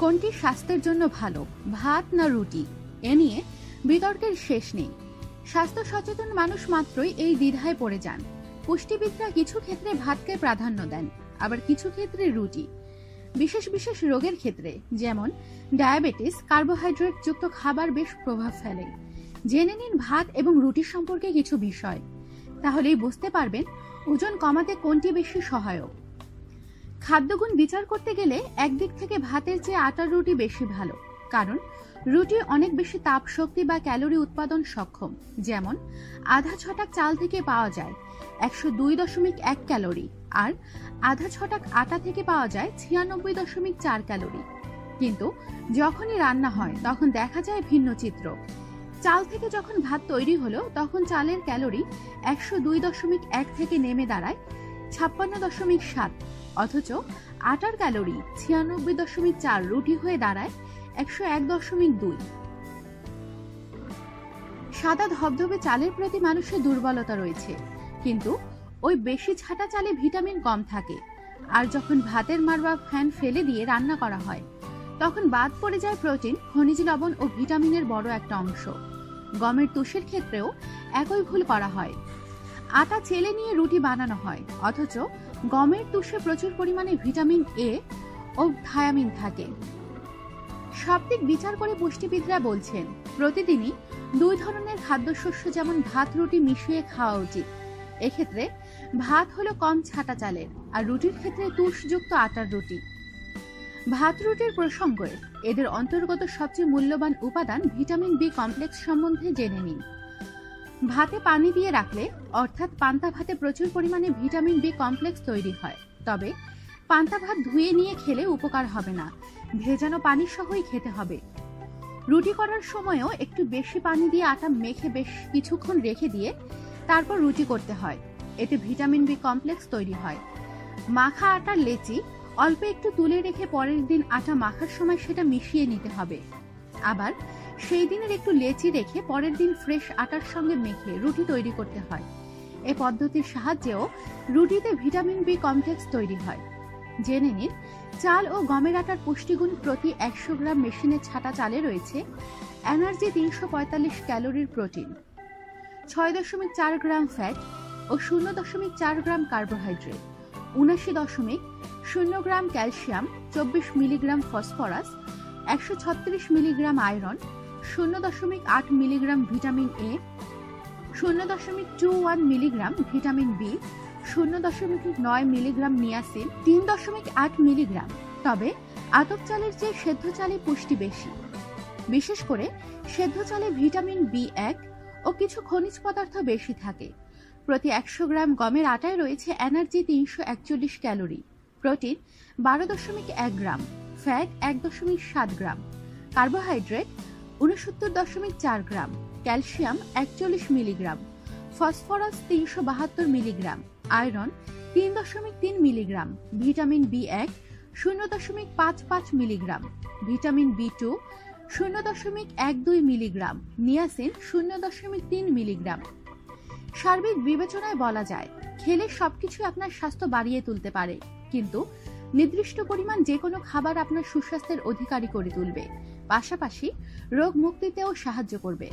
কোনটি স্বাস্থ্যের জন্য ভালো, ভাত না রুটি? এ নিয়ে বিতর্কের শেষ নেই। স্বাস্থ্য সচেতন মানুষ মাত্রই এই দ্বিধায় পড়ে যান। পুষ্টিবিদরা কিছু ক্ষেত্রে ভাতকে প্রাধান্য দেন, আবার কিছু ক্ষেত্রে রুটি। বিশেষ বিশেষ রোগের ক্ষেত্রে, যেমন ডায়াবেটিস, কার্বোহাইড্রেট যুক্ত খাবার বেশ প্রভাব ফেলে। জেনে নিন ভাত এবং রুটি সম্পর্কে কিছু বিষয়। তাহলেই বুঝতে পারবেন ওজন কমাতে কোনটি বেশি সহায়ক। খাদ্যগুণ বিচার করতে গেলে একদিক থেকে ভাতের চেয়ে আটার রুটি বেশি ভালো। কারণ, রুটি অনেক বেশি তাপ শক্তি বা ক্যালোরি উৎপাদন সক্ষম। যেমন, আধা ছটাক চাল থেকে পাওয়া যায় একশো দুই দশমিক এক ক্যালোরি আর আধা ছটাক আটা থেকে পাওয়া যায় ছিয়ানব্বই দশমিক চার ক্যালোরি। কিন্তু, যখনই রান্না হয়, তখন দেখা যায় ভিন্ন চিত্র। চাল থেকে যখন ভাত তৈরি হলো, তখন চালের ক্যালোরি একশো দুই দশমিক এক থেকে নেমে দাঁড়ায় ছাপ্পান্ন দশমিক সাত, অথচ আটার ক্যালোরি ছিয়ানব্বই দশমিক চার রুটি হয়ে দাঁড়ায় একশো এক দশমিক দুই। সাদা ধবধবে চালের প্রতি মানুষের দুর্বলতা রয়েছে, কিন্তু ওই বেশি ছাটা চালে ভিটামিন কম থাকে, আর যখন ভাতের মার বা ফ্যান ফেলে দিয়ে রান্না করা হয়, তখন বাদ পড়ে যায় প্রোটিন, খনিজ লবণ ও ভিটামিনের বড় একটা অংশ। গমের তুষের ক্ষেত্রেও একই ভুল করা হয়। আটা চেলে নিয়ে রুটি বানানো হয়, অথচ গমের তুষে প্রচুর পরিমাণে ভিটামিন এ ও থায়ামিন থাকে। সব দিক বিচার করে পুষ্টিবিদরা বলছেন, প্রতিদিনই দুই ধরনের খাদ্যশস্য যেমন ভাত, রুটি মিশিয়ে খাওয়া উচিত। এক্ষেত্রে ভাত হলো কম ছাটা চালের, আর রুটির ক্ষেত্রে তুষযুক্ত আটার রুটি। ভাত, রুটির প্রসঙ্গে এদের অন্তর্গত সবচেয়ে মূল্যবান উপাদান ভিটামিন বি কমপ্লেক্স সম্বন্ধে জেনে নিন। ভাতে পানি দিয়ে রাখলে, অর্থাৎ পান্তা ভাতে প্রচুর পরিমাণে ভিটামিন বি কমপ্লেক্স তৈরি হয়। তবে, পান্তা ভাত ধুয়ে নিয়ে খেলে উপকার হবে না। ভেজানো পানি সহই খেতে হবে। রুটি করার সময়ও একটু বেশি পানি দিয়ে আটা মেখে বেশ কিছুক্ষণ রেখে দিয়ে তারপর রুটি করতে হয়। এতে ভিটামিন বি কমপ্লেক্স তৈরি হয়। মাখা আটার লেচি অল্প একটু তুলে রেখে পরের দিন আটা মাখার সময় সেটা মিশিয়ে নিতে হবে। আবার সেই দিনের একটু লেচি রেখে পরের দিন ফ্রেশ আটার সঙ্গে মেখে রুটি তৈরি করতে হয়। এ পদ্ধতির সাহায্যেও রুটিতে ভিটামিন বি কমপ্লেক্স তৈরি হয়। জেনে নিন, চাল ও গমের আটার পুষ্টিগুণ প্রতি একশো গ্রাম মেশিনে ছাটা চালে রয়েছে এনার্জি তিনশো পঁয়তাল্লিশ ক্যালোরির প্রোটিন, ছয় দশমিক চার গ্রাম ফ্যাট ও শূন্য দশমিক চার গ্রাম কার্বোহাইড্রেট, উনাশি দশমিক শূন্য গ্রাম ক্যালসিয়াম, চব্বিশ মিলিগ্রাম ফসফরাস, একশো ছত্রিশ মিলিগ্রাম আয়রন শূন্য দশমিক আট মিলিগ্রাম ভিটামিন এ, শূন্য দশমিক two one milligram vitamin B, শূন্য দশমিক নয় মিলিগ্রাম নিয়াসিন, তিন দশমিক আট মিলিগ্রাম। তবে আতপ চালের চেয়ে সেদ্ধ চালে পুষ্টি বেশি। বিশেষ করে সেদ্ধ চালে ভিটামিন বি এক ও কিছু খনিজ পদার্থ বেশি থাকে। প্রতি একশো গ্রাম গমের আটায় রয়েছে এনার্জি তিনশো একচল্লিশ ক্যালোরি। প্রোটিন বারো দশমিক এক গ্রাম, ফ্যাট এক দশমিক সাত গ্রাম। কার্বোহাইড্রেট উনসত্তর দশমিক চার গ্রাম, ক্যালসিয়াম একচল্লিশ মিলিগ্রাম, ফসফরাস তিনশো বাহাত্তর মিলিগ্রাম, আয়রন তিন দশমিক তিন মিলিগ্রাম, ভিটামিন বি এক শূন্য দশমিক পাঁচ পাঁচ মিলিগ্রাম, ভিটামিন বি টু শূন্য দশমিক এক দুই মিলিগ্রাম, নিয়াসিন শূন্য দশমিক তিন মিলিগ্রাম। সার্বিক বিবেচনায় বলা যায়, খেলে সবকিছু আপনার স্বাস্থ্য বাড়িয়ে তুলতে পারে, কিন্তু নির্দিষ্ট পরিমাণ যে কোনো খাবার আপনার সুস্বাস্থ্যের অধিকারী করে তুলবে। পাশাপাশি রোগ মুক্তিতেও সাহায্য করবে।